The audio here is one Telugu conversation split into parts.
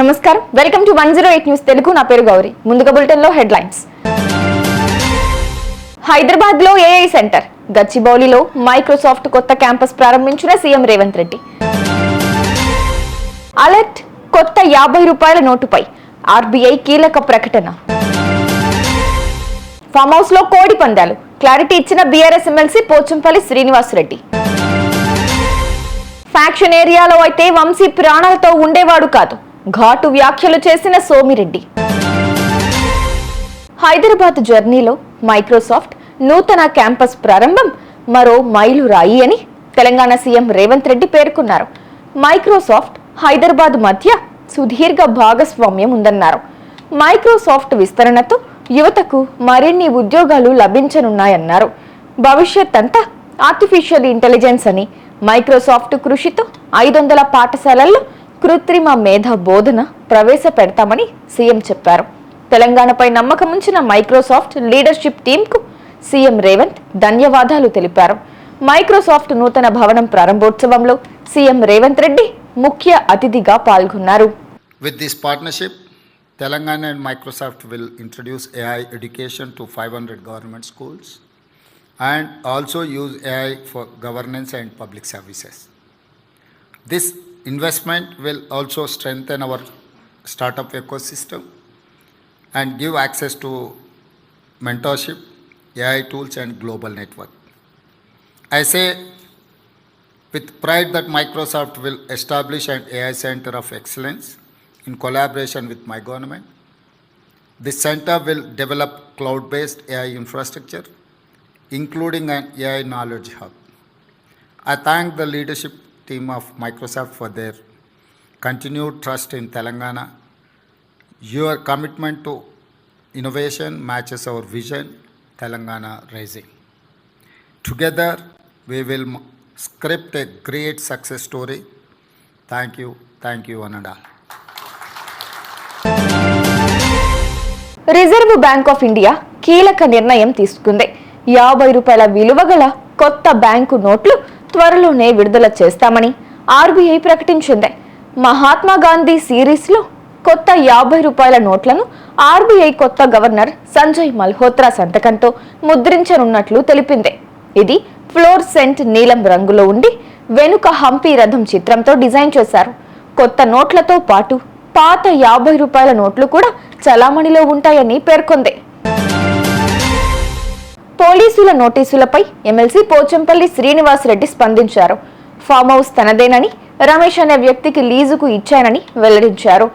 నమస్కారం. Welcome to one zero eight news Telugu. నా పేరు గౌరీ. ముందుగా బులెటిన్లో హెడ్ లైన్స్ హైదరాబాద్లో ఏఐ సెంటర్. గచ్చిబౌలిలో మైక్రోసాఫ్ట్ కొత్త క్యాంపస్ ప్రారంభించిన సీఎం రేవంత్ రెడ్డి. అలర్ట్ కొత్త యాభై రూపాయల నోటుపై. ఆర్బీఐ కీలక ప్రకటన. ఫామ్ హౌస్లో కోడి పందాలు. క్లారిటీ ఇచ్చిన BRS MLC Pochampally Srinivasa Reddy faction ఏరియాలో అయితే వంశీ ప్రాణాలతో ఉండేవాడు కాదు. ఘాటు వ్యాఖ్యలు చేసిన సోమిరెడ్డి. హైదరాబాద్ జర్నీలో మైక్రోసాఫ్ట్ నూతన క్యాంపస్ ప్రారంభం మరో మైలురాయి అని తెలంగాణ సీఎం రేవంత్ రెడ్డి పేర్కొన్నారు. మైక్రోసాఫ్ట్ హైదరాబాద్ మధ్య సుదీర్ఘ భాగస్వామ్యం ఉందన్నారు. మైక్రోసాఫ్ట్ విస్తరణతో యువతకు మరిన్ని ఉద్యోగాలు లభించనున్నాయన్నారు. భవిష్యత్ అంతా ఆర్టిఫిషియల్ ఇంటెలిజెన్స్ అని మైక్రోసాఫ్ట్ కృషితో ఐదు వందల పాఠశాలల్లో కృత్రిమ మేధ బోధన ప్రవేశపెడతామని సీఎం చెప్పారు తెలంగాణపై నమ్మకం ఉంచిన మైక్రోసాఫ్ట్ లీడర్షిప్ టీంకు సీఎం రేవంత్ ధన్యవాదాలు తెలిపారు మైక్రోసాఫ్ట్ నూతన భవనం ప్రారంభోత్సవంలో సీఎం రేవంత్ రెడ్డి ముఖ్య అతిథిగా పాల్గొన్నారు with this partnership Telangana and Microsoft will introduce AI education to five hundred government schools and also use AI for governance and public services this investment will also strengthen our startup ecosystem and give access to mentorship, AI tools, and global network. I say with pride that Microsoft will establish an AI center of excellence in collaboration with my government. This center will develop cloud based AI infrastructure, including an AI knowledge hub. I thank the leadership team of Microsoft for their continued trust in Telangana. Your commitment to innovation matches our vision, Telangana Rising. Together, we will m- script a great success story. Thank you, thank you, one and all. Reserve Bank of India కీలక నిర్ణయం తీసుకుంది యాభై రూపాయల విలువ గల కొత్త బ్యాంకు నోట్లు త్వరలోనే విడుదల చేస్తామని ఆర్బీఐ ప్రకటించింది. మహాత్మా గాంధీ సిరీస్లో కొత్త యాభై రూపాయల నోట్లను ఆర్బీఐ కొత్త గవర్నర్ సంజయ్ మల్హోత్రా సంతకంతో ముద్రించనున్నట్లు తెలిపింది. ఇది ఫ్లోర్ సెంట్ నీలం రంగులో ఉండి వెనుక హంపి రథం చిత్రంతో డిజైన్ చేశారు. కొత్త నోట్లతో పాటు పాత యాభై రూపాయల నోట్లు కూడా చలామణిలో ఉంటాయని పేర్కొంది. పోలీసుల నోటీసులపై ఎమ్మెల్సీ పోచంపల్లి శ్రీనివాసరెడ్డి స్పందించారు. ఫామ్ హౌస్ తనదేనని రమేష్ అనే వ్యక్తికి లీజుకు ఇచ్చానని వెల్లడించారు.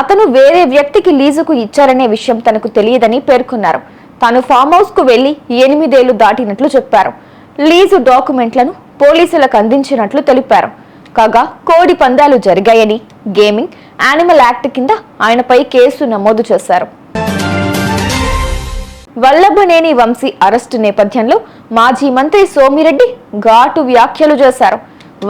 అతను వేరే వ్యక్తికి లీజుకు ఇచ్చారనే విషయం తనకు తెలియదని పేర్కొన్నారు. తాను ఫామ్ హౌస్కు వెళ్ళి ఎనిమిదేళ్ళు దాటినట్లు చెప్పారు. లీజు డాక్యుమెంట్లను పోలీసులకు అందించినట్లు తెలిపారు. కాగా కోడి పందాలు జరిగాయని గేమింగ్ యానిమల్ యాక్ట్ కింద ఆయనపై కేసు నమోదు చేశారు. వల్లభనేని వంశీ అరెస్టు నేపథ్యంలో మాజీ మంత్రి సోమిరెడ్డి ఘాటు వ్యాఖ్యలు చేశారు.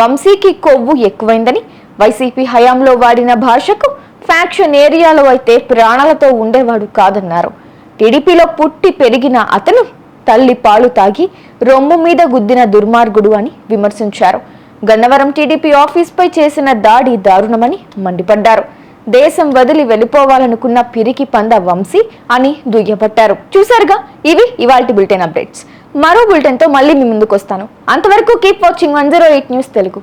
వంశీకి కొవ్వు ఎక్కువైందని వైసీపీ హయాంలో వాడిన భాషకు ఫ్యాక్షన్ ఏరియాలో అయితే ప్రాణాలతో ఉండేవాడు కాదన్నారు. టీడీపీలో పుట్టి పెరిగిన అతను తల్లి పాలు తాగి రొమ్ము మీద గుద్దిన దుర్మార్గుడు అని విమర్శించారు. గన్నవరం టీడీపీ ఆఫీస్పై చేసిన దాడి దారుణమని మండిపడ్డారు. దేశం వదిలి వెళ్ళిపోవాలనుకున్న పిరికి పంద వంశీ అని దుయ్యబట్టారు. చూసారుగా ఇవి ఇవాల్టి బులెటిన్ అప్డేట్స్. మరో బులెటిన్తో మళ్ళీ మీ ముందుకు వస్తాను అంతవరకు keep watching one zero eight news Telugu.